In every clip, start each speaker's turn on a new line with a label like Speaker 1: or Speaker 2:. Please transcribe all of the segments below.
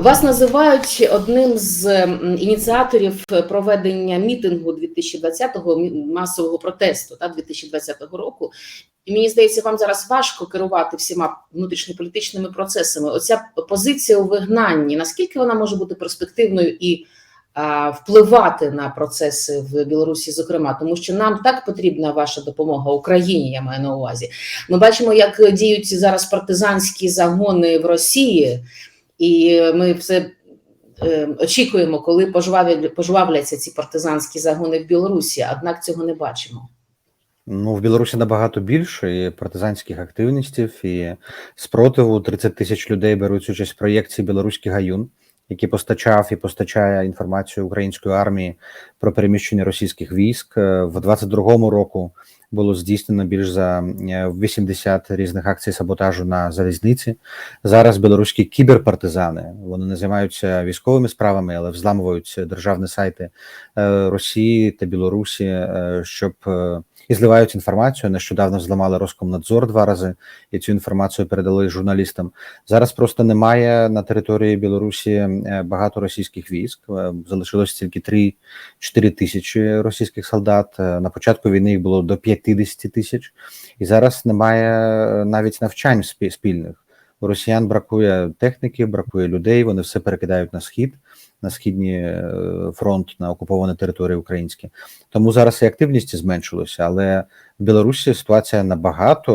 Speaker 1: Вас називають одним з ініціаторів проведення мітингу 2020-го мі- масового протесту та 2020 року. І мені здається, вам зараз важко керувати всіма внутрішньополітичними процесами. Оця позиція у вигнанні, наскільки вона може бути перспективною і а, впливати на процеси в Білорусі, зокрема, тому що нам так потрібна ваша допомога Україні. Я маю на увазі. Ми бачимо, як діють зараз партизанські загони в Росії. І ми все е, очікуємо, коли пожвавлять- пожвавляться ці партизанські загони в Білорусі, однак цього не бачимо.
Speaker 2: Ну, в Білорусі набагато більше і партизанських активністів і спротиву. 30 тисяч людей беруть участь в проєкції Білоруський гаюн, який постачав і постачає інформацію української армії про переміщення російських військ. Е, В 22-му року було здійснено більш за е, 80 різних акцій саботажу на залізниці. Зараз білоруські кіберпартизани вони не займаються військовими справами, але взламують державні сайти е, Росії та Білорусі, е, щоб е, і зливають інформацію. Нещодавно зламали Роскомнадзор два рази і цю інформацію передали журналістам. Зараз просто немає на території Білорусі е, багато російських військ. Е, Залишилось тільки 3-4 тисячі російських солдат. Е, На початку війни їх було до 50 тисяч, і зараз немає навіть навчань спі- спільних. Росіян бракує техніки, бракує людей. Вони все перекидають на схід, на східні е, фронт, на окуповані території українські. Тому зараз і активність зменшилася, але в Білорусі ситуація набагато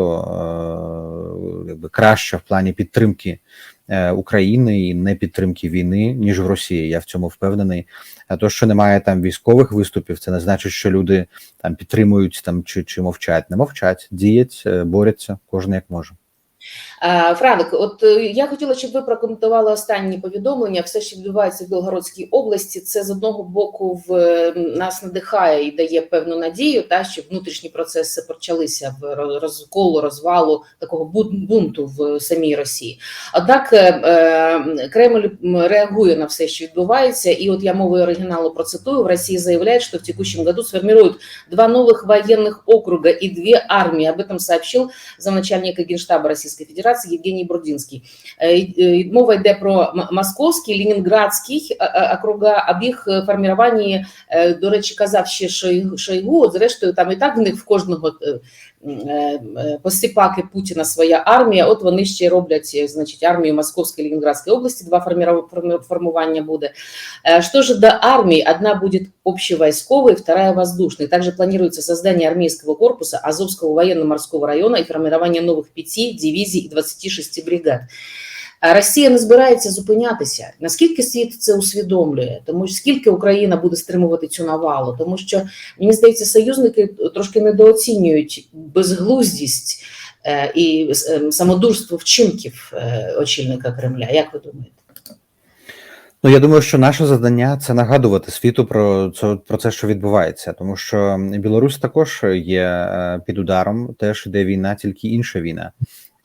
Speaker 2: е, якби краща в плані підтримки е, України і не підтримки війни, ніж в Росії. Я в цьому впевнений. А то, що немає там військових виступів, це не значить, що люди там підтримують там чи, чи мовчать. Не мовчать, діють, борються, кожен як може.
Speaker 1: Е, Фрадик, от е, я хотіла, щоб ви прокоментували останні повідомлення. Все, що відбувається в Білгородській області, це з одного боку в е, нас надихає і дає певну надію, та що внутрішні процеси почалися в ро- розколу, розвалу такого бун- бунту в самій Росії. Однак е, е, Кремль м, реагує на все, що відбувається, і от я мовою оригіналу процитую: в Росії заявляють, что в текущем году сформируют два новых военных округа и две армии. Об этом сообщил замначальника Генштаба Російської Федерації Євгеній Брудінський. Е, е, Мова йде про М- московський, ленінградський е, е, округа. Об їх е, формуванні, е, до речі, казав ще Шойгу- Шойгу. От зрештою, там і так в них в кожного е, е, е, посіпаки Путіна своя армія. От вони ще роблять, е, значить, армію Московської і Ленинградської області. Два форміра- форми- формування буде. Э, Что же до армии? Одна будет общевойсковой, вторая воздушной. Также планируется создание армейского корпуса Азовского военно-морского района и формирование новых пяти дивизий и 26 бригад. Росія не збирається зупинятися. Наскільки світ це усвідомлює? Тому що скільки Україна буде стримувати цю навалу? Тому що мені здається, союзники трошки недооцінюють безглуздість е, і е, самодурство вчинків е, очільника Кремля. Як ви думаєте?
Speaker 2: Ну, я думаю, що наше завдання це нагадувати світу про це про це, що відбувається, тому що Білорусь також є під ударом, теж іде війна, тільки інша війна.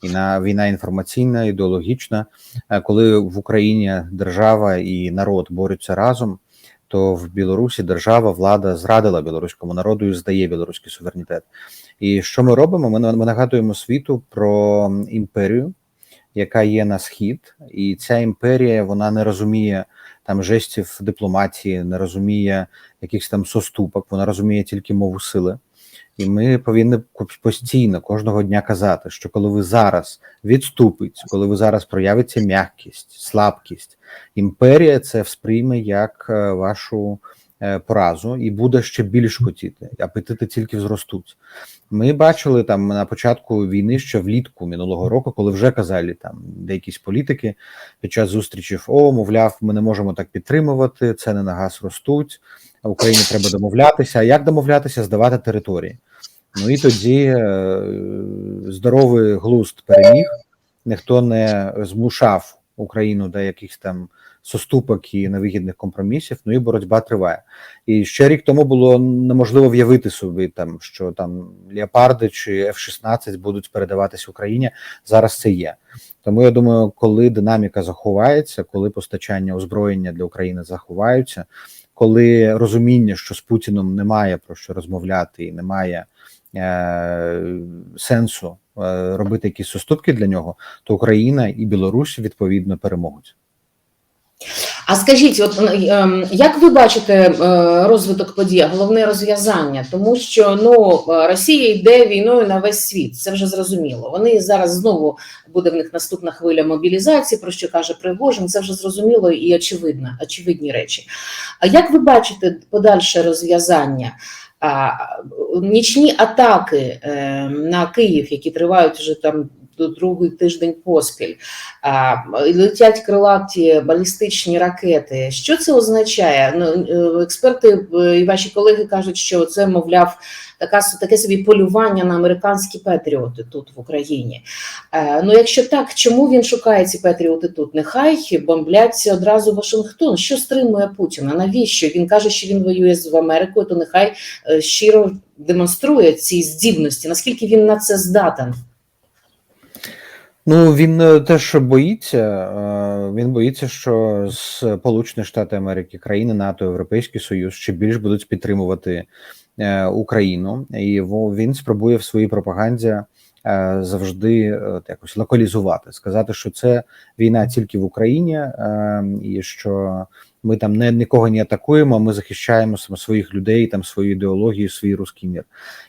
Speaker 2: Війна, війна інформаційна, ідеологічна. Е, Коли в Україні держава і народ борються разом, то в Білорусі держава, влада зрадила білоруському народу і здає білоруський суверенітет. І що ми робимо? Ми, на- ми нагадуємо світу про імперію, яка є на схід, і ця імперія вона не розуміє там жестів дипломатії, не розуміє якихось там соступок, вона розуміє тільки мову сили. І ми повинні постійно кожного дня казати, що коли ви зараз відступить, коли ви зараз проявиться м'якість, слабкість, імперія це сприйме як е, вашу е, поразу і буде ще більш хотіти. Апетити тільки зростуть. Ми бачили там на початку війни, що влітку минулого року, коли вже казали там деякісь політики під час зустрічів: о, мовляв, ми не можемо так підтримувати, ціни на газ ростуть. Україні треба домовлятися. А як домовлятися? Здавати території. Ну і тоді е, здоровий глузд переміг. Ніхто не змушав Україну до якихось там соступок і невигідних компромісів. Ну і боротьба триває. І ще рік тому було неможливо в'явити собі там, що там леопарди чи F-16 будуть передаватись Україні. Зараз це є. Тому я думаю, коли динаміка заховається, коли постачання озброєння для України заховаються, коли розуміння, що з Путіном немає про що розмовляти, і немає сенсу е, робити якісь суступки для нього, то Україна і Білорусь відповідно переможуть.
Speaker 1: А скажіть, от ем, як ви бачите е, розвиток подій, головне розв'язання? Тому що ну е, Росія йде війною на весь світ, це вже зрозуміло. Вони зараз знову буде в них наступна хвиля мобілізації, про що каже Пригожин. Це вже зрозуміло і очевидно, очевидні речі. А як ви бачите подальше розв'язання? Нічні атаки е, на Київ, які тривають вже там другий тиждень поспіль, летять крилаті балістичні ракети. Що це означає? Ну, е, експерти е, і ваші колеги кажуть, що це, мовляв, така, таке собі полювання на американські патріоти тут в Україні. Е, ну, якщо так, чому він шукає ці патріоти тут? Нехай бомблять одразу Вашингтон. Що стримує Путіна? Навіщо? Він каже, що він воює з Америкою, то нехай щиро демонструє ці здібності, наскільки він на це здатен.
Speaker 2: Ну він е, теж боїться. е, Він боїться, що Сполучені Штати Америки, країни НАТО, Європейський Союз ще більш будуть підтримувати е, Україну, і він спробує в своїй пропаганді завжди якось локалізувати, сказати, що це війна тільки в Україні, і що ми там не нікого не атакуємо. Ми захищаємо своїх людей, там свою ідеологію, свій руський мір.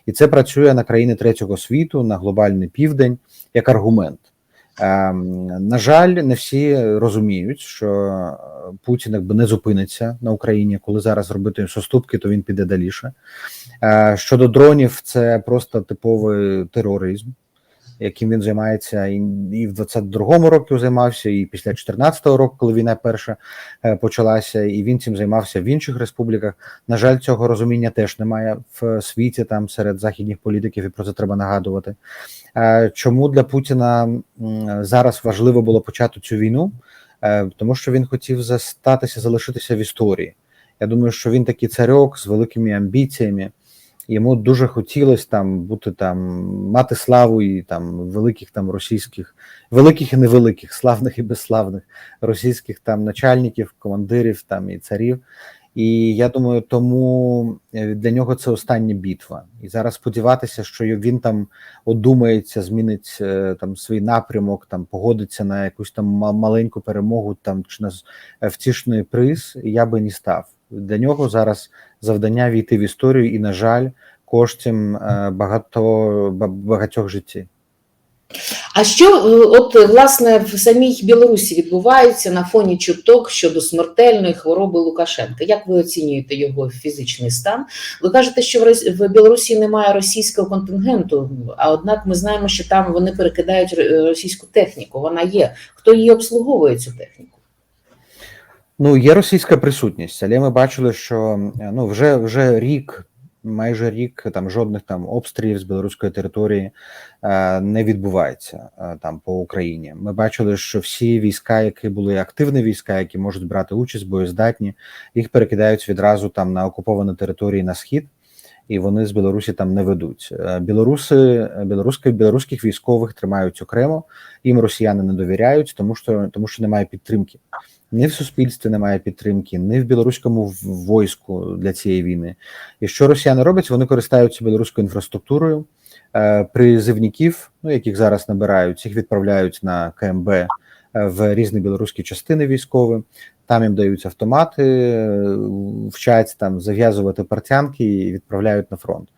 Speaker 2: І це працює на країни третього світу, на глобальний південь як аргумент. Ем, На жаль, не всі розуміють, що е, Путін якби не зупиниться на Україні. Коли зараз робити соступки, то він піде даліше. Е, Щодо дронів, це просто типовий тероризм, яким він займається і, і в 22-му році займався, і після 14-го року, коли війна перша е, почалася, і він цим займався в інших республіках. На жаль, цього розуміння теж немає в світі там серед західних політиків, і про це треба нагадувати. Е, Чому для Путіна зараз важливо було почати цю війну? Е, Тому що він хотів застатися, залишитися в історії. Я думаю, що він такий царьок з великими амбіціями. Йому дуже хотілося там бути там, мати славу і там великих там російських, великих і невеликих, славних і безславних російських там начальників, командирів там і царів. І я думаю, тому е, для нього це остання битва. І зараз сподіватися, що він там одумається, змінить е, там свій напрямок, там погодиться на якусь там ма- маленьку перемогу, там чи на е, втішний приз, я би не став. Для нього зараз завдання війти в історію, і, на жаль, коштом е, багато багатьох життів.
Speaker 1: А що е, от власне в самій Білорусі відбувається на фоні чуток щодо смертельної хвороби Лукашенка? Як ви оцінюєте його фізичний стан? Ви кажете, що в Білорусі немає російського контингенту, а однак ми знаємо, що там вони перекидають російську техніку. Вона є. Хто її обслуговує цю техніку?
Speaker 2: Ну, є російська присутність, але ми бачили, що е, ну вже вже рік, майже рік, там жодних там обстрілів з білоруської території е, не відбувається е, там по Україні. Ми бачили, що всі війська, які були активні війська, які можуть брати участь, боєздатні, їх перекидають відразу там на окуповані території на схід. І вони з Білорусі там не ведуть. Е, Білоруси, білоруські, білоруських військових тримають окремо, їм росіяни не довіряють, тому що тому що немає підтримки. Ні в суспільстві немає підтримки, ні в білоруському в- войску для цієї війни. І що росіяни роблять? Вони користаються білоруською інфраструктурою. Е, Призивників, ну яких зараз набирають, їх відправляють на КМБ е, в різні білоруські частини військові. Там їм дають автомати, е, вчать там зав'язувати партянки і відправляють на фронт.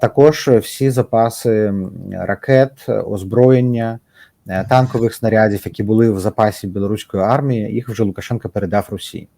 Speaker 2: Також всі запаси ракет, озброєння, танкових снарядів, які були в запасі білоруської армії, їх вже Лукашенко передав Росії.